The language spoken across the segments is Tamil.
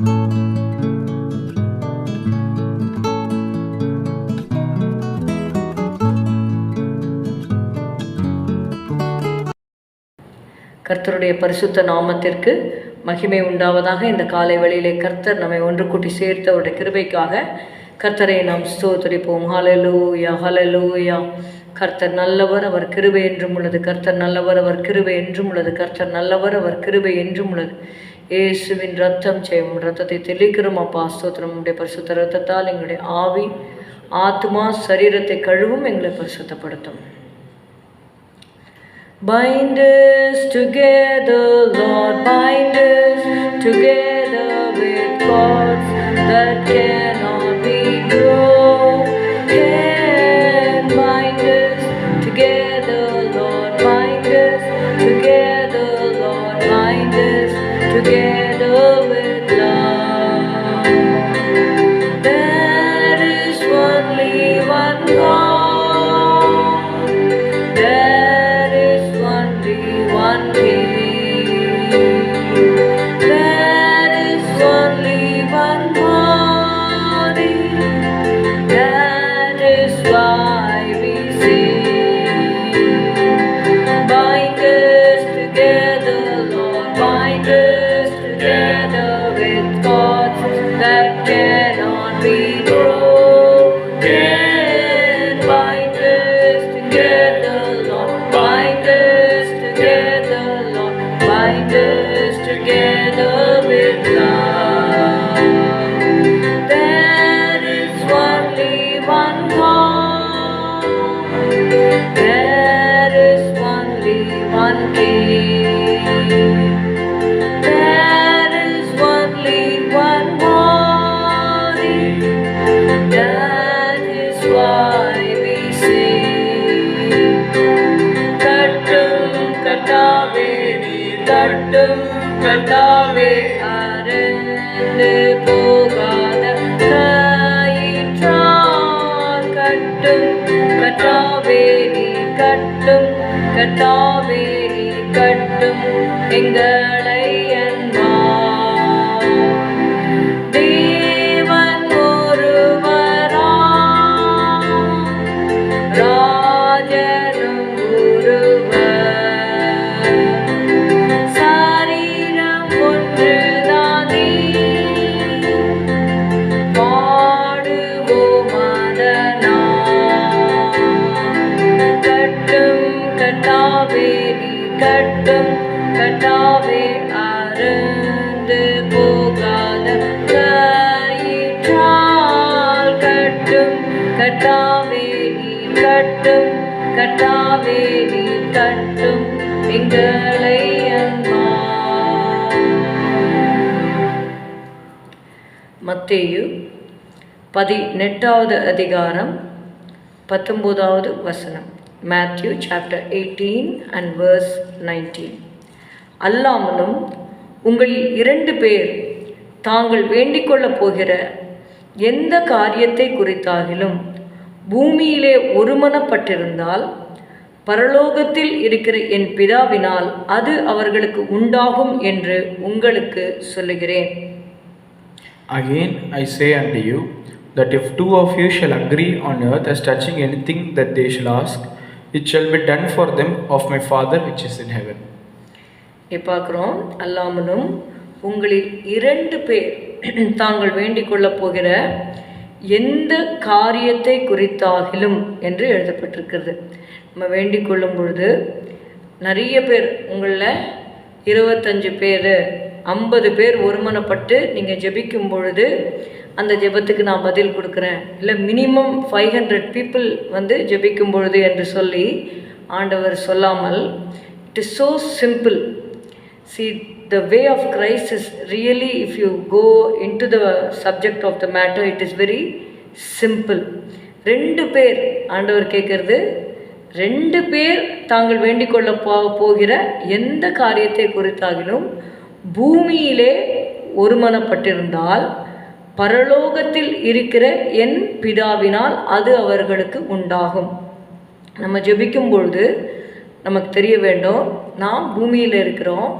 கர்த்தருடைய பரிசுத்த நாமத்திற்கு மகிமை உண்டாவதாக இந்த காலை வழியிலே கர்த்தர் நம்மை ஒன்று கூட்டி சேர்த்தவருடைய கிருபைக்காக கர்த்தரை நாம் ஸ்தோத்தரிப்போம். ஹலலூயா ஹலலூயா கர்த்தர் நல்லவர் அவர் கிருபை என்றும் உள்ளது. கர்த்தர் நல்லவர் அவர் கிருபை என்றும் உள்ளது. கர்த்தர் நல்லவர் அவர் கிருபை என்றும் உள்ளது. യേശുവിൻ രക്തം ചെയ്യും. രക്തത്തെ തെളിക്കണം അപ്പാ സ്തോത്രം. പരിശുദ്ധ രക്തത്താൽ ഞങ്ങളുടെ ആവി ആത്മാ ശരീരത്തെ കഴിവും ഞങ്ങളെ പരിശുദ്ധപ്പെടുത്തും. Bind us together, Lord, bind us together with cords that can. blinded. கட்டும் கட்டாவே போகாத கயிற்றால் கட்டும். கட்டாவே நீர் கட்டும். கட்டும். கட்டும் கட்டாவே அருந்து போகாத கயிற்றால் கட்டும் கட்டாவே நீ கட்டும் கட்டாவே நீ கட்டும் எங்களை அன்பா மத்தேயு பதினெட்டாவது அதிகாரம் பத்தொம்போதாவது வசனம். Matthew chapter eighteen and verse nineteen அல்லாமலும் உங்களில் இரண்டு பேர் தாங்கள் வேண்டிக் கொள்ளப் போகிற எந்த காரியத்தை குறித்தாகிலும் பூமியிலே ஒருமனப்பட்டிருந்தால் பரலோகத்தில் இருக்கிற என் பிதாவினால் அது அவர்களுக்கு உண்டாகும் என்று உங்களுக்கு சொல்லுகிறேன். Again I say and you that if two of you shall agree on earth as touching anything that they shall ask, it shall be done for them of my father which is in heaven இப்போ பார்க்குறோம் அல்லாமலும் உங்களில் இரண்டு பேர் தாங்கள் வேண்டிக் கொள்ளப் போகிற எந்த காரியத்தை குறித்தாகிலும் என்று எழுதப்பட்டிருக்கிறது. நம்ம வேண்டிக் கொள்ளும் பொழுது நிறைய பேர் உங்களில் இருபத்தஞ்சு பேர் ஐம்பது பேர் ஒருமனப்பட்டு நீங்கள் ஜெபிக்கும் பொழுது அந்த ஜெபத்துக்கு நான் பதில் கொடுக்குறேன். இல்லை மினிமம் ஃபைவ் ஹண்ட்ரட் பீப்புள் வந்து ஜெபிக்கும் பொழுது என்று சொல்லி ஆண்டவர் சொல்லாமல் it is so simple see the way of of is really if you go into the subject of the matter it is very simple ரெண்டு பேர் ஆண்டவர் கேட்குறது ரெண்டு பேர் தாங்கள் வேண்டிக் கொள்ள போகிற எந்த காரியத்தை குறித்தாகிலும் பூமியிலே ஒருமனப்பட்டிருந்தால் பரலோகத்தில் இருக்கிற என் பிதாவினால் அது அவர்களுக்கு உண்டாகும். நம்ம ஜெபிக்கும் பொழுது நமக்கு தெரிய வேண்டும் நாம் பூமியில் இருக்கிறோம்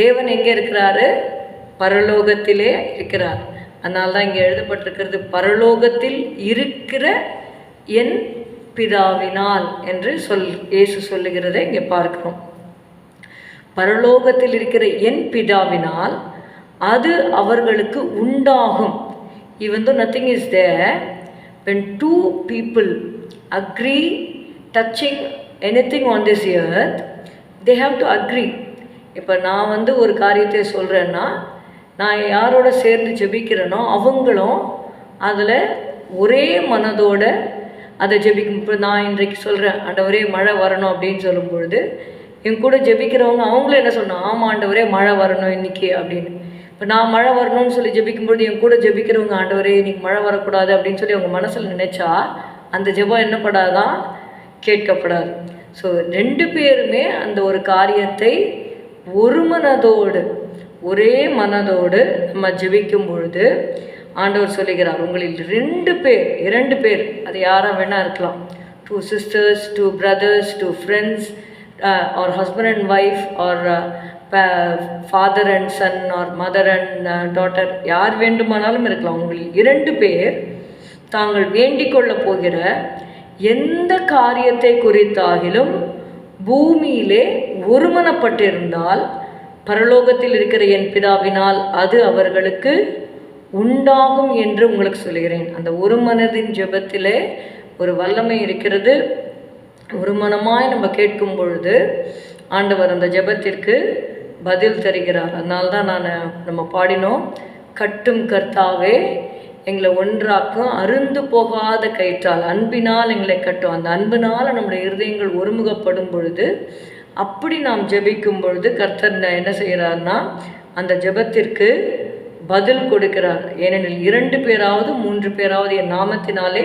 தேவன் எங்கே இருக்கிறாரு? பரலோகத்திலே இருக்கிறார். அதனால தான் இங்கே எழுதப்பட்டிருக்கிறது பரலோகத்தில் இருக்கிற என் பிதாவினால் என்று சொல் இயேசு சொல்லுகிறதை இங்கே பார்க்கிறோம். பரலோகத்தில் இருக்கிற என் பிதாவினால் அது அவர்களுக்கு உண்டாகும். Even though nothing is there when two people agree touching anything on this earth they have to agree இப்போ நான் வந்து ஒரு காரியத்தை சொல்கிறேன்னா நான் யாரோட சேர்ந்து ஜெபிக்கிறேனோ அவங்களும் அதில் ஒரே மனதோட அதை ஜெபிக்கும். இப்போ நான் இன்றைக்கு சொல்கிறேன் ஆண்டவரே மழை வரணும் அப்படின்னு சொல்லும் பொழுது என் கூட ஜெபிக்கிறவங்க அவங்களும் என்ன சொன்னாங்க ஆமாம் ஆண்டவரே மழை வரணும் இன்னைக்கு அப்படின்னு. இப்போ நான் மழை வரணும்னு சொல்லி ஜெபிக்கும்பொழுது என் கூட ஜெபிக்கிறவங்க ஆண்டவரே இன்னைக்கு மழை வரக்கூடாது அப்படின்னு சொல்லி அவங்க மனசில் நினைச்சா அந்த ஜெபம் என்னப்படாதான் கேட்கப்படாது. ஸோ ரெண்டு பேருமே அந்த ஒரு காரியத்தை ஒரு மனதோடு ஒரே மனதோடு நம்ம ஜெபிக்கும் பொழுது ஆண்டவர் சொல்லுகிறார் உங்களில் ரெண்டு பேர் இரண்டு பேர் அது யாராக வேணா இருக்கலாம். Two sisters two brothers two friends or husband and wife or father and son or mother and daughter யார் வேண்டுமானாலும் இருக்கலாம். உங்களில் இரண்டு பேர் தாங்கள் வேண்டிக் கொள்ளப் போகிற எந்த காரியத்தை குறித்தாகிலும் பூமியிலே ஒருமனப்பட்டிருந்தால் பரலோகத்தில் இருக்கிற என் பிதாவினால் அது அவர்களுக்கு உண்டாகும் என்று உங்களுக்கு சொல்கிறேன் அந்த ஒரு மனதின் ஜெபத்திலே ஒரு வல்லமை இருக்கிறது. ஒரு மனமாய் நம்ம கேட்கும் பொழுது ஆண்டவர் அந்த ஜெபத்திற்கு பதில் தருகிறார். அதனால தான் நான் நம்ம பாடினோம் கட்டும் கர்த்தாவே எங்களை ஒன்றாக்கும் அருந்து போகாத கயிற்றால் அன்பினால் எங்களை கட்டும். அந்த அன்பினால் நம்முடைய இருதயங்கள் ஒருமுகப்படும் பொழுது அப்படி நாம் ஜெபிக்கும் பொழுது கர்த்தர் என்ன செய்கிறார்னா அந்த ஜெபத்திற்கு பதில் கொடுக்கிறார். ஏனெனில் இரண்டு பேராவது மூன்று பேராவது என் நாமத்தினாலே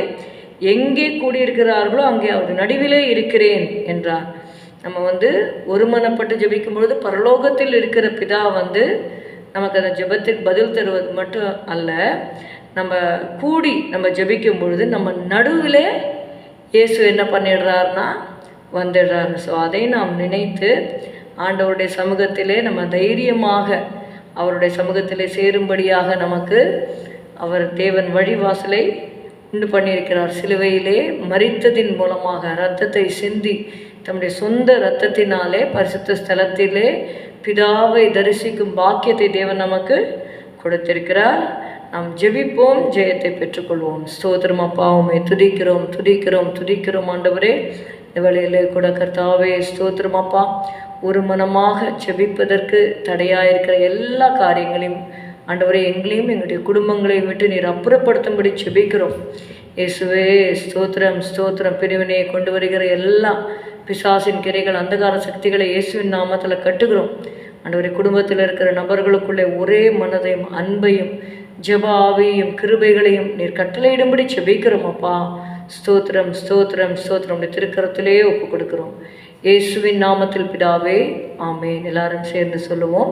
எங்கே கூடியிருக்கிறார்களோ அங்கே அவர் நடுவிலே இருக்கிறேன் என்றார். நம்ம வந்து ஒருமனப்பட்டு ஜபிக்கும் பொழுது பரலோகத்தில் இருக்கிற பிதா வந்து நமக்கு அந்த ஜபத்திற்கு பதில் தருவது மட்டும் அல்ல நம்ம கூடி நம்ம ஜபிக்கும் பொழுது நம்ம நடுவிலே இயேசு என்ன பண்ணிடுறாருனா வந்துடுறாரு. ஸோ அதை நாம் நினைத்து ஆண்டவருடைய சமூகத்திலே நம்ம தைரியமாக அவருடைய சமூகத்திலே சேரும்படியாக நமக்கு அவர் தேவன் வழிவாசலை உண்டு பண்ணியிருக்கிறார். சிலுவையிலே மறித்ததின் மூலமாக இரத்தத்தை சிந்தி தம்முடைய சொந்த இரத்தத்தினாலே பரிசுத்த ஸ்தலத்திலே பிதாவை தரிசிக்கும் பாக்கியத்தை தேவன் நமக்கு கொடுத்திருக்கிறார். நாம் ஜெபிப்போம் ஜெயத்தை பெற்றுக்கொள்வோம். ஸ்தோத்திரம் அப்பாவுமே துதிக்கிறோம் துதிக்கிறோம் துதிக்கிறோம் ஆண்டவரே. இந்த வேளையிலே கூட கர்த்தாவே ஸ்தோத்திரம் அப்பா. ஒரு மனமாக ஜெபிப்பதற்கு தடையாயிருக்கிற எல்லா காரியங்களையும் ஆண்டவரே எங்களையும் எங்களுடைய குடும்பங்களையும் விட்டு நீர் அப்புறப்படுத்தும்படி செபிக்கிறோம் இயேசுவே ஸ்தோத்திரம் ஸ்தோத்திரம். பிரிவினையை கொண்டு வருகிற எல்லா பிசாசின் கிரைகள் அந்தகார சக்திகளை இயேசுவின் நாமத்தில் கட்டுகிறோம். ஆண்டவரே குடும்பத்தில் இருக்கிற நபர்களுக்குள்ளே ஒரே மனதையும் அன்பையும் ஜபாவையும் கிருபைகளையும் நீர் கட்டளையிடும்படி செபிக்கிறோம் அப்பா. ஸ்தோத்திரம் ஸ்தோத்திரம் ஸ்தோத்திரம். திருக்கரத்திலேயே திருக்கரத்திலே ஒப்பு கொடுக்கிறோம். இயேசுவின் நாமத்தில் பிதாவே ஆமே எல்லாரும் சேர்ந்து சொல்லுவோம்.